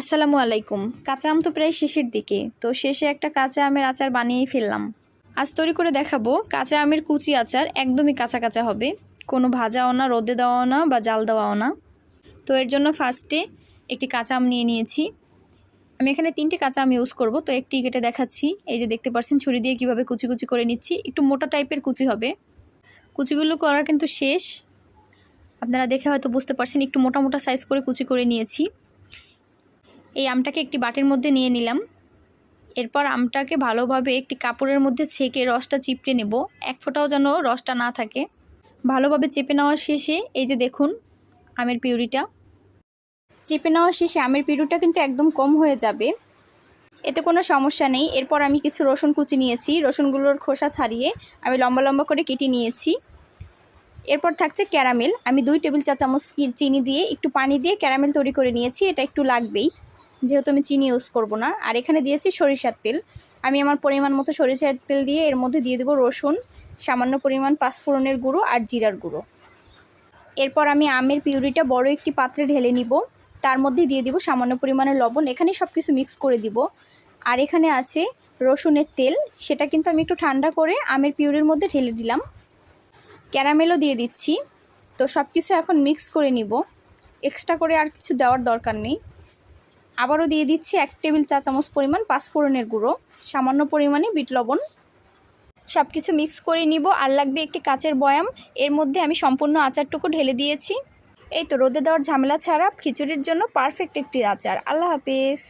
আসসালামু আলাইকুম। কাঁচা আম তো প্রায় শেষের দিকে, তো শেষে একটা কাঁচা আমের আচার বানিয়েই ফেললাম। আজ তৈরি করে দেখাবো, কাঁচা আমের কুচি আচার একদমই কাঁচা কাঁচা হবে। কোনো ভাজাও না, রোদে দেওয়াও না বা জাল দেওয়াও না। তো এর জন্য ফার্স্টে একটি কাঁচা আম নিয়ে নিয়েছি। আমি এখানে তিনটে কাঁচা আম ইউজ করব, তো একটি কেটে দেখাচ্ছি। এই যে দেখতে পাচ্ছেন, ছুরি দিয়ে কীভাবে কুচি কুচি করে নিচ্ছি। একটু মোটা টাইপের কুচি হবে। কুচিগুলো করা কিন্তু শেষ। আপনারা দেখে হয়তো বুঝতে পারছেন, একটু মোটা মোটা সাইজ করে কুচি করে নিয়েছি। এই আমটাকে একটি বাটির মধ্যে নিয়ে নিলাম। এরপর আমটাকে ভালোভাবে একটি কাপড়ের মধ্যে ছেঁকে রসটা চিপড়ে নেব। এক ফোঁটাও যেন রসটা না থাকে। ভালোভাবে চেপে নেওয়ার শেষে এই যে দেখুন, আমের পিউরিটা। চেপে নেওয়ার শেষে আমের পিউরিটা কিন্তু একদম কম হয়ে যাবে। এতে কোনো সমস্যা নেই। এরপর আমি কিছু রসুন কুচি নিয়েছি। রসুনগুলোর খোসা ছাড়িয়ে আমি লম্বা লম্বা করে কেটে নিয়েছি। এরপর থাকছে ক্যারামেল। আমি দুই টেবিল চা চামচ চিনি দিয়ে একটু পানি দিয়ে ক্যারামেল তৈরি করে নিয়েছি। এটা একটু লাগবেই। যেহেতু আমি চিনি ইউজ করব না। আর এখানে দিয়েছি সরিষার তেল। আমি আমার পরিমাণ মতো সরিষার তেল দিয়ে এর মধ্যে দিয়ে দেবো রসুন, সামান্য পরিমাণ পাঁচফোড়নের গুঁড়ো আর জিরার গুঁড়ো। এরপর আমি আমের পিউরিটা বড় একটি পাত্রে ঢেলে নিব। তার মধ্যে দিয়ে দিব সামান্য পরিমাণে লবণ। এখানে সব কিছু মিক্স করে দিব। আর এখানে আছে রসুনের তেল। সেটা কিন্তু আমি একটু ঠান্ডা করে আমের পিউরির মধ্যে ঢেলে দিলাম। ক্যারামেলও দিয়ে দিচ্ছি। তো সব কিছু এখন মিক্স করে নিব। এক্সট্রা করে আর কিছু দেওয়ার দরকার নেই। আবারও দিয়ে দিচ্ছি এক টেবিল চা চামচ পরিমাণ পাঁচফোড়নের গুঁড়ো, সামান্য পরিমাণে বিট লবণ। সব কিছু মিক্স করে নিব, আর লাগবে একটি কাচের বয়াম। এর মধ্যে আমি সম্পূর্ণ আচারটুকু ঢেলে দিয়েছি। এই তো রোদে দেওয়ার ঝামেলা ছাড়া খিচুড়ির জন্য পারফেক্ট একটি আচার। আল্লাহ হাফিজ।